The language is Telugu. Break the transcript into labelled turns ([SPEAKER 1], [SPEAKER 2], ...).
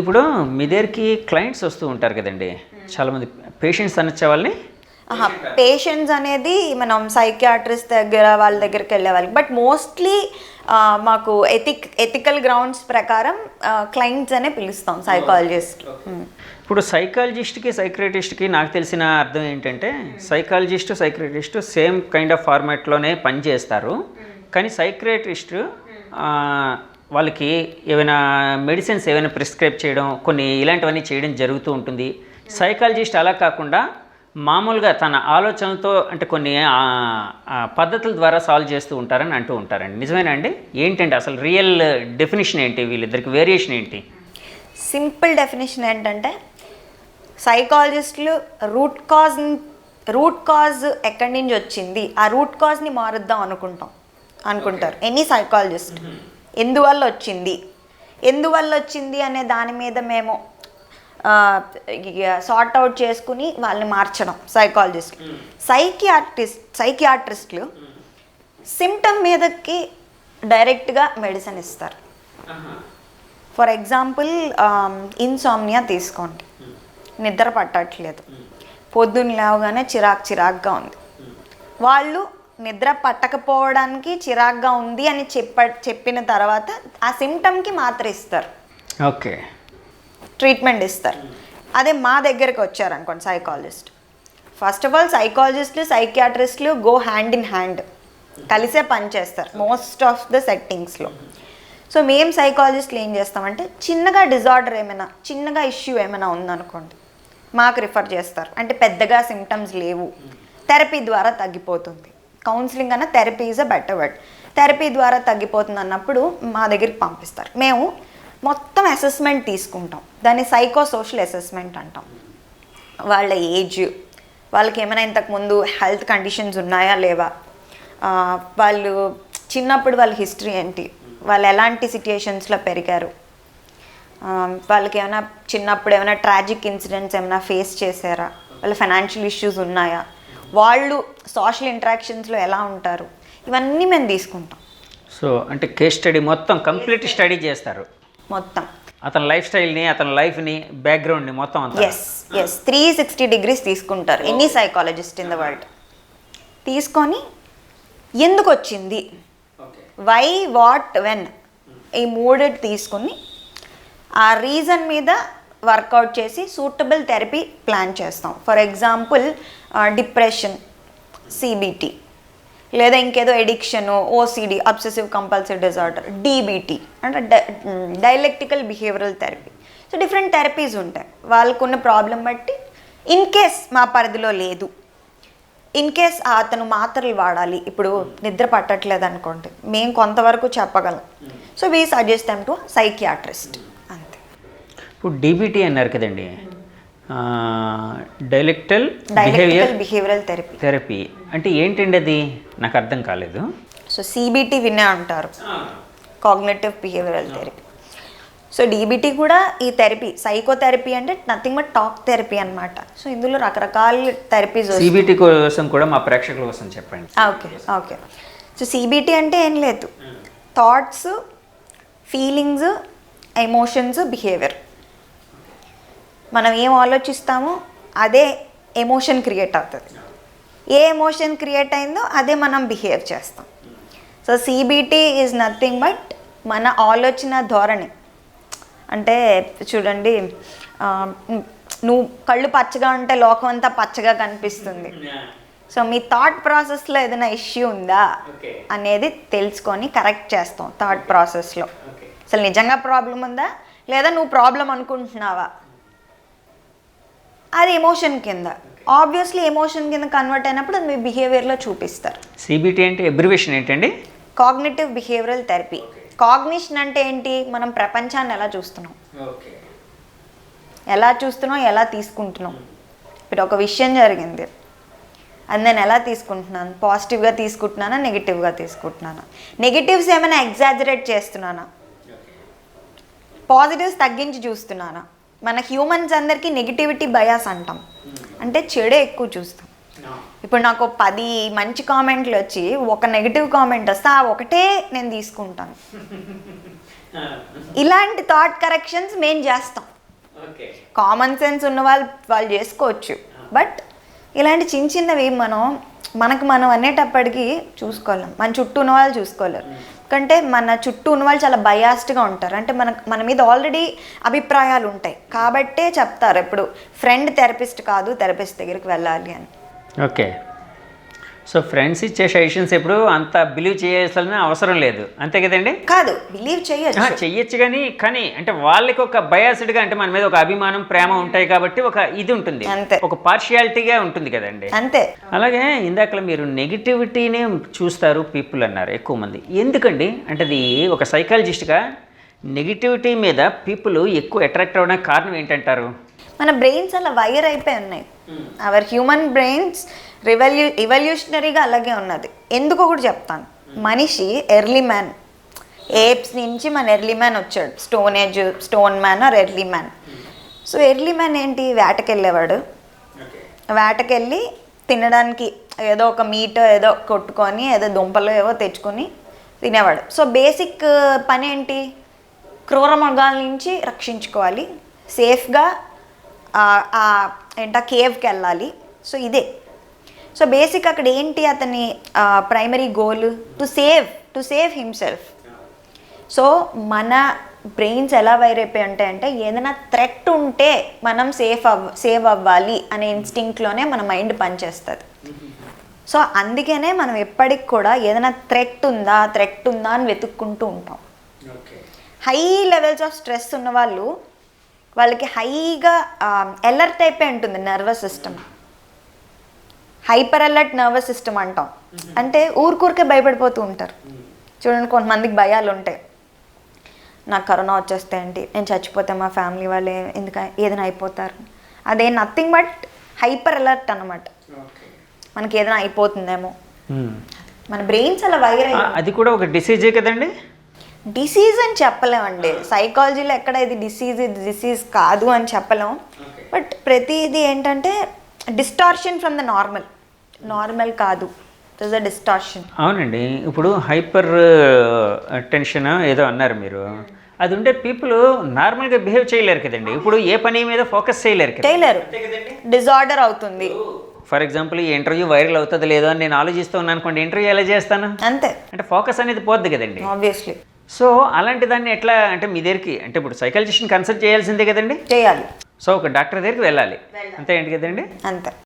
[SPEAKER 1] ఇప్పుడు మీ దగ్గరికి క్లయింట్స్ వస్తూ ఉంటారు కదండి. చాలామంది పేషెంట్స్ అనొచ్చే వాళ్ళని?
[SPEAKER 2] పేషెంట్స్ అనేది మనం సైకియాట్రిస్ట్ దగ్గర వాళ్ళ దగ్గరికి వెళ్ళే వాళ్ళకి. బట్ మోస్ట్లీ మాకు ఎథిక్ ఎథికల్ గ్రౌండ్స్ ప్రకారం క్లయింట్స్ అనే పిలుస్తాం సైకాలజిస్ట్
[SPEAKER 1] ఇప్పుడు సైకాలజిస్ట్కి సైక్రటిస్ట్కి నాకు తెలిసిన అర్థం ఏంటంటే psychologist psychiatrist same kind of ఫార్మాట్లోనే పనిచేస్తారు. కానీ సైక్రటిస్ట్ వాళ్ళకి ఏమైనా మెడిసిన్స్ ఏమైనా ప్రిస్క్రైబ్ చేయడం కొన్ని ఇలాంటివన్నీ చేయడం జరుగుతూ ఉంటుంది. సైకాలజిస్ట్ అలా కాకుండా మామూలుగా తన ఆలోచనలతో అంటే కొన్ని పద్ధతుల ద్వారా సాల్వ్ చేస్తూ ఉంటారని అంటూ ఉంటారండి. నిజమేనా అండి? ఏంటండి అసలు రియల్ డెఫినేషన్ ఏంటి? వీళ్ళిద్దరికి వేరియేషన్ ఏంటి?
[SPEAKER 2] సింపుల్ డెఫినేషన్ ఏంటంటే సైకాలజిస్టులు రూట్ కాజ్ రూట్ కాజ్ ఎక్కడి నుంచి వచ్చింది? ఆ రూట్ కాజ్ని మారుద్దాం అనుకుంటాం. అనుకుంటారు. ఎనీ సైకాలజిస్ట్ ఎందువల్ల వచ్చింది ఎందువల్ల వచ్చింది అనే దాని మీద మేము సార్ట్ అవుట్ చేసుకుని వాళ్ళని మార్చడం సైకాలజిస్ట్ సైకియాట్రిస్ట్ సైకియాట్రిస్టులు సిమ్టమ్ మీదకి డైరెక్ట్గా మెడిసిన్ ఇస్తారు. ఫర్ ఎగ్జాంపుల్ ఇన్సామ్నియా తీసుకోండి. నిద్ర పట్టట్లేదు. పొద్దున్న లేవగానే చిరాక్ చిరాక్గా ఉంది. వాళ్ళు నిద్ర పట్టకపోవడానికి చిరాక్గా ఉంది అని చెప్ప చెప్పిన తర్వాత ఆ సిమ్టమ్కి మాత్ర ఇస్తారు.
[SPEAKER 1] ఓకే.
[SPEAKER 2] ట్రీట్మెంట్ ఇస్తారు. అదే మా దగ్గరికి వచ్చారు అనుకోండి సైకాలజిస్ట్ ఫస్ట్ ఆఫ్ ఆల్ సైకాలజిస్టులు సైకియాట్రిస్టులు గో హ్యాండ్ ఇన్ హ్యాండ్ కలిసే పనిచేస్తారు మోస్ట్ ఆఫ్ ద సెట్టింగ్స్లో సో మేము సైకాలజిస్టులు ఏం చేస్తామంటే చిన్నగా డిజార్డర్ ఏమైనా చిన్నగా ఇష్యూ ఏమైనా ఉందనుకోండి మాకు రిఫర్ చేస్తారు. అంటే పెద్దగా సిమ్టమ్స్ లేవు. థెరపీ ద్వారా తగ్గిపోతుంది. కౌన్సిలింగ్ అన్న therapy is a better word therapy ద్వారా తగ్గిపోతుంది అన్నప్పుడు మా దగ్గరికి పంపిస్తారు. మేము మొత్తం అసెస్మెంట్ తీసుకుంటాం. దాన్ని సైకో సోషల్ అసెస్మెంట్ అంటాం. వాళ్ళ ఏజ్ వాళ్ళకి ఏమైనా ఇంతకుముందు హెల్త్ కండిషన్స్ ఉన్నాయా లేవా? వాళ్ళు చిన్నప్పుడు వాళ్ళ హిస్టరీ ఏంటి? వాళ్ళు ఎలాంటి సిచ్యుయేషన్స్లో పెరిగారు? వాళ్ళకి ఏమైనా చిన్నప్పుడు ఏమైనా ట్రాజిక్ ఇన్సిడెంట్స్ ఏమైనా ఫేస్ చేశారా? వాళ్ళ ఫైనాన్షియల్ ఇష్యూస్ ఉన్నాయా? వాళ్ళు సోషల్ ఇంటరాక్షన్స్లో ఎలా ఉంటారు? ఇవన్నీ మేము తీసుకుంటాం.
[SPEAKER 1] సో అంటే కేస్ స్టడీ మొత్తం కంప్లీట్ స్టడీ చేస్తారు.
[SPEAKER 2] మొత్తం.
[SPEAKER 1] అతని లైఫ్ స్టైల్ని అతని లైఫ్ని బ్యాక్గ్రౌండ్ని మొత్తం
[SPEAKER 2] yes yes three sixty degrees తీసుకుంటారు. Any psychologist in the world తీసుకొని ఎందుకు వచ్చింది? వై వాట్ వెన్ ఈ మూడు తీసుకుని ఆ రీజన్ మీద వర్కౌట్ చేసి సూటబుల్ థెరపీ ప్లాన్ చేస్తాం. ఫర్ ఎగ్జాంపుల్ డిప్రెషన్ సిబిటి లేదా ఇంకేదో addiction OCD obsessive compulsive disorder DBT అంటే dialectical behavioural therapy. So different therapies ఉంటాయి. వాళ్ళకున్న ప్రాబ్లం బట్టి ఇన్ కేస్ మా పరిధిలో లేదు ఇన్ కేస్ అతను మాత్రలు వాడాలి ఇప్పుడు నిద్ర పట్టట్లేదు అనుకోండి మేము కొంతవరకు చెప్పగలం. So we suggest them to psychiatrist
[SPEAKER 1] ఇప్పుడు డీబీటీ అన్నారు కదండి. Dialectical behaviour
[SPEAKER 2] behavioural therapy
[SPEAKER 1] therapy అంటే ఏంటండి అది? నాకు అర్థం కాలేదు.
[SPEAKER 2] సో సిబిటి వినే అంటారు. Cognitive behavioural therapy so DBT కూడా ఈ థెరపీ సైకోథెరపీ అంటే నథింగ్ బట్ టాక్ థెరపీ అన్నమాట. సో ఇందులో రకరకాల థెరపీస్
[SPEAKER 1] సిబిటీ కోసం కూడా మా ప్రేక్షకుల కోసం చెప్పండి.
[SPEAKER 2] Okay okay. సో సిబిటి అంటే ఏం లేదు. థాట్స్ ఫీలింగ్స్ ఎమోషన్స్ బిహేవియర్ మనం ఏం ఆలోచిస్తామో అదే ఎమోషన్ క్రియేట్ అవుతుంది. ఏ ఎమోషన్ క్రియేట్ అయిందో అదే మనం బిహేవ్ చేస్తాం. So CBT is nothing but మన ఆలోచన ధోరణి. అంటే చూడండి నువ్వు కళ్ళు పచ్చగా ఉంటే లోకం అంతా పచ్చగా కనిపిస్తుంది. సో మీ థాట్ ప్రాసెస్లో ఏదైనా ఇష్యూ ఉందా. అనేది తెలుసుకొని కరెక్ట్ చేస్తాం థాట్ ప్రాసెస్లో అసలు నిజంగా ప్రాబ్లం ఉందా? లేదా నువ్వు ప్రాబ్లం అనుకుంటున్నావా? అది ఎమోషన్ కింద. ఆబ్వియస్లీ ఎమోషన్ కింద కన్వర్ట్ అయినప్పుడు అది మీ బిహేవియర్లో చూపిస్తారు.
[SPEAKER 1] సిబిటీ అంటే ఎబ్రివేషన్ ఏంటండి?
[SPEAKER 2] కాగ్నేటివ్ బిహేవియరల్ థెరపీ కాగ్నిషన్ అంటే ఏంటి? మనం ప్రపంచాన్ని ఎలా చూస్తున్నాం? ఎలా చూస్తున్నాం? ఎలా తీసుకుంటున్నాం? ఇప్పుడు ఒక విషయం జరిగింది. అది నేను ఎలా తీసుకుంటున్నాను? పాజిటివ్గా తీసుకుంటున్నానా? నెగిటివ్గా తీసుకుంటున్నానా? నెగిటివ్స్ ఏమైనా ఎగ్జాజరేట్ చేస్తున్నానా? పాజిటివ్స్ తగ్గించి చూస్తున్నానా? మన హ్యూమన్స్ అందరికీ నెగిటివిటీ బయాస్ అంటాం. అంటే చెడే ఎక్కువ చూస్తాం. ఇప్పుడు నాకు పది మంచి కామెంట్లు వచ్చి ఒక నెగిటివ్ కామెంట్ వస్తే ఆ ఒకటే నేను తీసుకుంటాను. ఇలాంటి థాట్ కరెక్షన్స్ మేము చేస్తాం. కామన్ సెన్స్ ఉన్న వాళ్ళు వాళ్ళు చేసుకోవచ్చు. బట్ ఇలాంటి చిన్న చిన్నవి మనం మనకు మనం అనేటప్పటికీ చూసుకోలేం. మన చుట్టూ ఉన్న వాళ్ళు చూసుకోలేరు. ఎందుకంటే మన చుట్టూ ఉన్న వాళ్ళు చాలా బయాస్డ్గా ఉంటారు. అంటే మన మన మీద ఆల్రెడీ అభిప్రాయాలు ఉంటాయి. కాబట్టే చెప్తారు. ఇప్పుడు ఫ్రెండ్ థెరపిస్ట్ కాదు థెరపిస్ట్ దగ్గరికి వెళ్ళాలి అని.
[SPEAKER 1] ఓకే. సో ఫ్రెండ్స్ ఇచ్చే సజెషన్స్ ఎప్పుడు అంత బిలీవ్ చేయాల్సిన అవసరం లేదు. అంతే కదండి?
[SPEAKER 2] కాదు బిలీవ్ చేయొచ్చు.
[SPEAKER 1] చెయ్యొచ్చు కానీ కానీ అంటే వాళ్ళకి ఒక బయాస్డ్గా అంటే మన మీద ఒక అభిమానం ప్రేమ ఉంటాయి కాబట్టి ఒక ఇది ఉంటుంది.
[SPEAKER 2] అంతే.
[SPEAKER 1] ఒక పార్షియాలిటీగా ఉంటుంది కదండి.
[SPEAKER 2] అంతే.
[SPEAKER 1] అలాగే ఇందాక మీరు నెగిటివిటీనే చూస్తారు పీపుల్ అన్నారు ఎక్కువ మంది. ఎందుకండి? అంటే అది ఒక సైకాలజిస్ట్గా నెగిటివిటీ మీద పీపుల్ ఎక్కువ అట్రాక్ట్ అవ్వడానికి కారణం ఏంటంటారు?
[SPEAKER 2] మన బ్రెయిన్స్ అలా వైర్ అయిపోయి ఉన్నాయి. అవర్ హ్యూమన్ బ్రెయిన్స్ రివల్యూ ఇవల్యూషనరీగా అలాగే ఉన్నది. ఎందుకో కూడా చెప్తాను. మనిషి ఎర్లీ మ్యాన్ ఏప్స్ నుంచి మన ఎర్లీ మ్యాన్ వచ్చాడు. Stone age stone man or early man so early man ఏంటి? వేటకెళ్ళేవాడు. వేటకెళ్ళి తినడానికి ఏదో ఒక మీట్ ఏదో కొట్టుకొని ఏదో దుంపలు ఏవో తెచ్చుకొని తినేవాడు. సో బేసిక్ పని ఏంటి క్రూర మృగాల నుంచి రక్షించుకోవాలి. సేఫ్గా ఏంట కేవ్కి వెళ్ళాలి. సో ఇదే. సో బేసిక్ అక్కడ ఏంటి అతని primary goal to save to save himself so మన బ్రెయిన్స్ ఎలా వైర్ అయిపోయి అంటే ఏదైనా థ్రెట్ ఉంటే మనం సేఫ్ అవ్ సేవ్ అవ్వాలి అనే ఇన్స్టింక్ట్లోనే మన మైండ్ పనిచేస్తుంది. సో అందుకనే మనం ఎప్పటికి కూడా ఏదైనా థ్రెట్ ఉందా థ్రెట్ ఉందా అని వెతుక్కుంటూ ఉంటాం. హై లెవెల్స్ ఆఫ్ స్ట్రెస్ ఉన్న వాళ్ళు వాళ్ళకి హైగా ఎలర్ట్ అయిపోయి ఉంటుంది nervous system hyper alert nervous system అంటాం. అంటే ఊరికూరికే భయపడిపోతూ ఉంటారు. చూడండి కొంతమందికి భయాలు ఉంటాయి. నాకు కరోనా వచ్చేస్తే ఏంటి? నేను చచ్చిపోతే మా ఫ్యామిలీ వాళ్ళు ఎందుక ఏదైనా అయిపోతారు. అదే నథింగ్ బట్ హైపర్ అలర్ట్ అన్నమాట. మనకి ఏదైనా అయిపోతుందేమో. మన బ్రెయిన్స్ అలా వైర్
[SPEAKER 1] అది కూడా ఒక డిసీజే కదండి?
[SPEAKER 2] డిసీజ్ అని చెప్పలేమండి. సైకాలజీలో ఎక్కడ ఇది డిసీజ్ ఇది డిసీజ్ కాదు అని చెప్పలేం. బట్ ప్రతిదీ ఏంటంటే distortion from the normal normal కాదు. ఇస్ అ డిస్టార్షన్
[SPEAKER 1] అవునండి. ఇప్పుడు హైపర్ టెన్షన్ ఏదో అన్నారు మీరు. అది ఉండే పీపుల్ నార్మల్గా బిహేవ్ చేయలేరు కదండి. ఇప్పుడు ఏ పని మీద ఫోకస్ చేయలేరు
[SPEAKER 2] చేయలేరు. డిజార్డర్ అవుతుంది.
[SPEAKER 1] ఫర్ ఎగ్జాంపుల్ ఈ ఇంటర్వ్యూ వైరల్ అవుతుంది లేదో అని నేను ఆలోచిస్తూ ఉన్నాను అనుకోండి ఇంటర్వ్యూ ఎలా చేస్తాను?
[SPEAKER 2] అంతే.
[SPEAKER 1] అంటే ఫోకస్ అనేది పోద్ది కదండి.
[SPEAKER 2] ఆబ్వియస్లీ
[SPEAKER 1] సో అలాంటి దాన్ని ఎట్లా అంటే మీ దగ్గరికి అంటే ఇప్పుడు సైకాలజిస్ట్ని కన్సల్ట్ చేయాల్సిందే కదండి?
[SPEAKER 2] చేయాలి.
[SPEAKER 1] సో ఒక డాక్టర్ దగ్గరికి వెళ్ళాలి. అంతే ఏంటి కదండి?
[SPEAKER 2] అంతే.